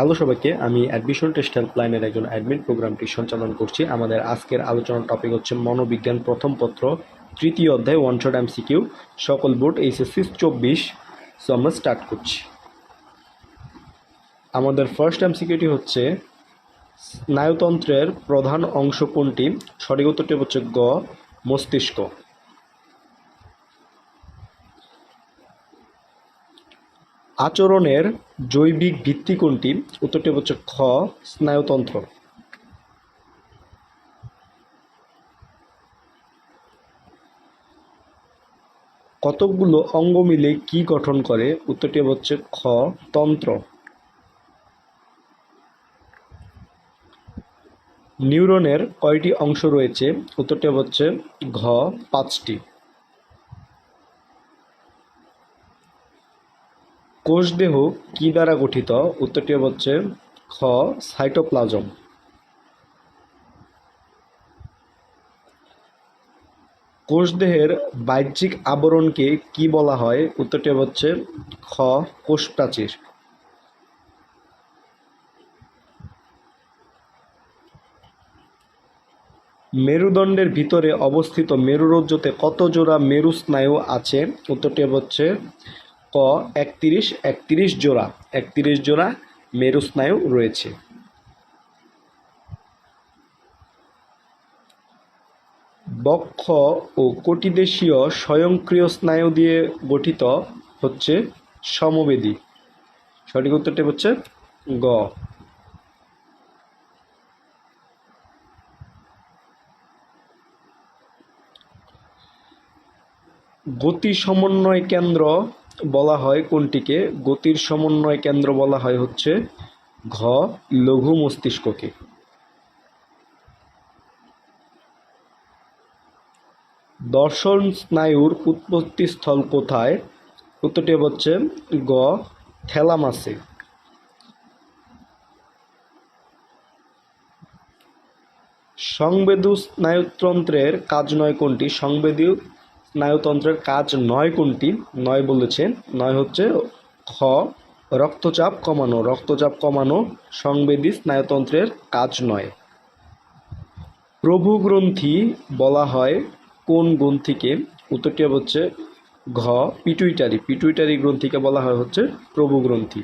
Hello সবাইকে, আমি admission test হেল্পলাইনের একজন অ্যাডমিন প্রোগ্রামটি সঞ্চালন করছি। আমাদের আজকের আলোচনার টপিক হচ্ছে মনোবিজ্ঞান প্রথম পত্র, তৃতীয় অধ্যায় ওয়ান শট এমসিকিউ। সকল বোর্ড এইচএসসি চব্বিশ। সো আমরা স্টার্ট করছি। আমাদের ফার্স্ট এমসিকিউটি হচ্ছে, স্নায়ুতন্ত্রের প্রধান অংশ কোনটি? সঠিক উত্তরটি হচ্ছে গ, মস্তিষ্ক। আচরণের জৈবিক ভিত্তি কোনটি? উত্তরটি হচ্ছে খ, স্নায়ুতন্ত্র। কতকগুলো অঙ্গ মিলে কি গঠন করে? উত্তরটি হচ্ছে খ, তন্ত্র। নিউরনের কয়টি অংশ রয়েছে? উত্তরটি হচ্ছে ঘ, পাঁচটি। কোষদেহ কি দ্বারা গঠিত? উত্তরটি হচ্ছে খ, সাইটোপ্লাজম। কোষদেহের বাহ্যিক আবরণকে কি বলা হয়? উত্তরটি হচ্ছে খ কোষ প্রাচীর মেরুদণ্ডের ভিতরে অবস্থিত মেরুরজ্জুতে কত জোড়া মেরু স্নায়ু আছে? উত্তরটি হচ্ছে ক, একত্রিশ একত্রিশ জোড়া একত্রিশ জোড়া মেরু স্নায়ু রয়েছে। বক্ষ ও কটিদেশীয় স্বয়ংক্রিয় স্নায়ু দিয়ে গঠিত হচ্ছে সমবেদী। সঠিক উত্তরটি হচ্ছে গ। গতি সমন্বয় কেন্দ্র বলা হয় কোনটিকে? গতির সমন্বয় কেন্দ্র বলা হয় হচ্ছে ঘ, লঘু মস্তিষ্ককে। দর্শন স্নায়ুর উৎপত্তিস্থল কোথায়? উত্তরটি হচ্ছে গ থ্যালামাসে সংবেদু স্নায়ুতন্ত্রের কাজ নয় কোনটি? সংবেদী স্নায়ুতন্ত্রের কাজ নয় কোনটি? নয় বলেছেন, নয় হচ্ছে খ, রক্তচাপ কমানো। রক্তচাপ কমানো সংবেদী স্নায়ুতন্ত্রের কাজ নয়। প্রভু গ্রন্থি বলা হয় কোন গ্রন্থিকে? উত্তরটি হচ্ছে ঘ, পিটুইটারি। পিটুইটারি গ্রন্থিকে বলা হয় হচ্ছে প্রভু গ্রন্থি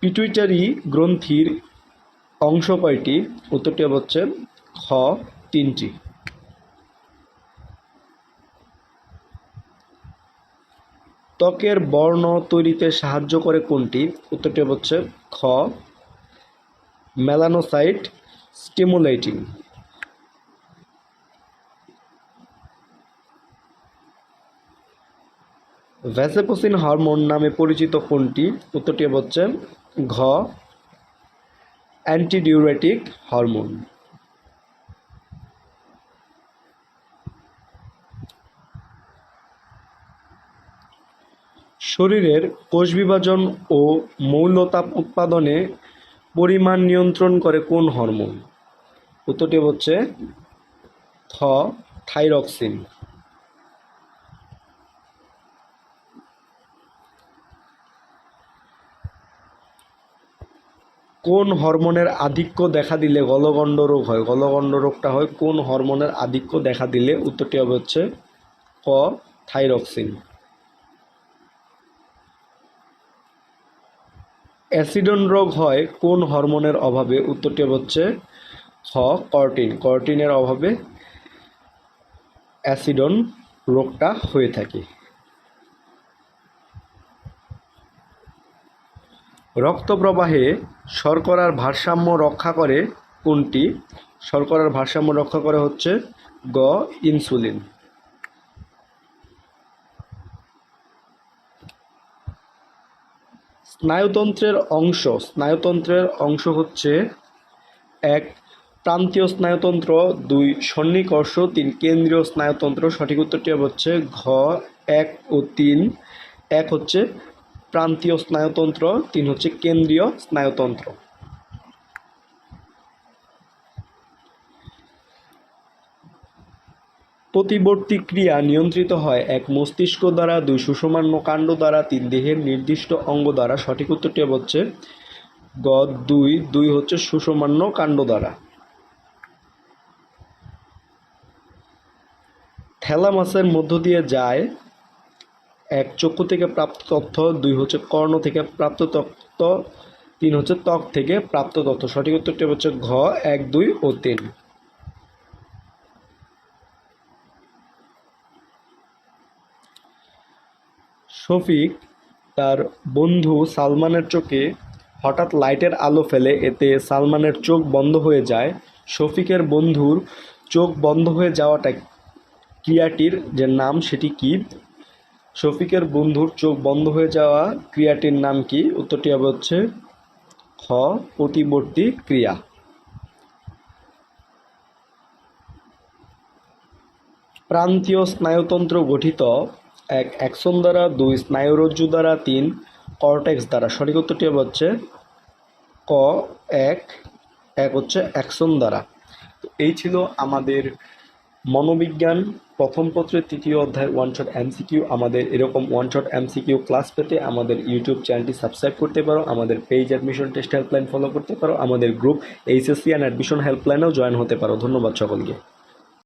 পিটুইটারি গ্রন্থির অংশ কয়টি? উত্তরটি হচ্ছে খ, তিনটি। ত্বকের বর্ণ তৈরিতে সাহায্য করে কোনটি? উত্তরটি হচ্ছে খ, মেলানোসাইট স্টিমুলেটিং। ভ্যাসেপোসিন হরমোন নামে পরিচিত কোনটি? উত্তরটি হচ্ছে ঘ অ্যান্টিডিউরেটিক হরমোন। শরীরের কোষ বিভাজন ও মৌলতাপ উৎপাদনে পরিমাণ নিয়ন্ত্রণ করে কোন হরমোন? উত্তরটি হচ্ছে থ, থাইরক্সিন। কোন হরমোনের আধিক্য দেখা দিলে গলগণ্ড রোগ হয়? গলগণ্ড রোগটা হয় কোন হরমোনের আধিক্য দেখা দিলে? উত্তরটি হবে হচ্ছে ক, থাইরক্সিন। অ্যাসিডন রোগ হয় কোন হরমোনের অভাবে? উত্তরটি হচ্ছে খ, কর্টিন। কর্টিনের অভাবে অ্যাসিডন রোগটা হয়ে থাকে। রক্ত প্রবাহে শর্করার ভারসাম্য রক্ষা করে কোনটি? শর্করার ভারসাম্য রক্ষা করে হচ্ছে গ, ইনসুলিন। স্নায়ুতন্ত্রের অংশ স্নায়ুতন্ত্রের অংশ হচ্ছে এক, প্রান্তীয় স্নায়ুতন্ত্র, দুই, সন্নিকর্ষ, তিন, কেন্দ্রীয় স্নায়ুতন্ত্র। সঠিক উত্তরটি হচ্ছে ঘ, এক ও তিন। এক হচ্ছে প্রান্তীয় স্নায়ুতন্ত্র, তিন হচ্ছে কেন্দ্রীয় স্নায়ুতন্ত্র। প্রতিবর্তী ক্রিয়া নিয়ন্ত্রিত হয় এক মস্তিষ্ক দ্বারা, দুই সুষমান্য কাণ্ড দ্বারা, তিন দেহের নির্দিষ্ট অঙ্গ দ্বারা। সঠিক উত্তরটি হচ্ছে গ দুই দুই হচ্ছে সুষমান্য কাণ্ড দ্বারা। থ্যালামাসের মধ্য দিয়ে যায় এক, চক্ষু থেকে প্রাপ্ত তথ্য, দুই হচ্ছে কর্ণ থেকে প্রাপ্ত তথ্য, তিন হচ্ছে ত্বক থেকে প্রাপ্ত তথ্য। সঠিক উত্তরটি হচ্ছে ঘ, এক, দুই ও তিন। শফিক তার বন্ধু সালমানের চোখে হঠাৎ লাইটের আলো ফেলে, এতে সালমানের চোখ বন্ধ হয়ে যায়। শফিকের বন্ধুর চোখ বন্ধ হয়ে যাওয়াটা ক্রিয়াটির যে নাম, সেটি কি? শফিকের বন্ধুর চোখ বন্ধ হয়ে যাওয়া ক্রিয়াটির নাম কি? উত্তরটি হবে হচ্ছে খ, প্রতিবর্তী ক্রিয়া। প্রান্তীয় স্নায়ুতন্ত্র গঠিত এক অ্যাক্সন দ্বারা, দুই স্নায়ুরজ্জু দ্বারা, তিন কর্টেক্স দ্বারা। সঠিক উত্তরটি হচ্ছে ক, এক এক হচ্ছে অ্যাকশন দ্বারা। এই ছিল আমাদের মনোবিজ্ঞান প্রথম পত্রের তৃতীয় অধ্যায় ওয়ান শট এমসিকিউ আমাদের এরকম ওয়ান শট এমসিকিউ ক্লাস পেতে আমাদের ইউটিউব চ্যানেলটি সাবস্ক্রাইব করতে পারো, আমাদের page admission test helpline follow করতে পারো, আমাদের গ্রুপ এইচএসসি অ্যান্ড অ্যাডমিশন হেল্পলাইনেও জয়েন হতে পারো। ধন্যবাদ সকলকে।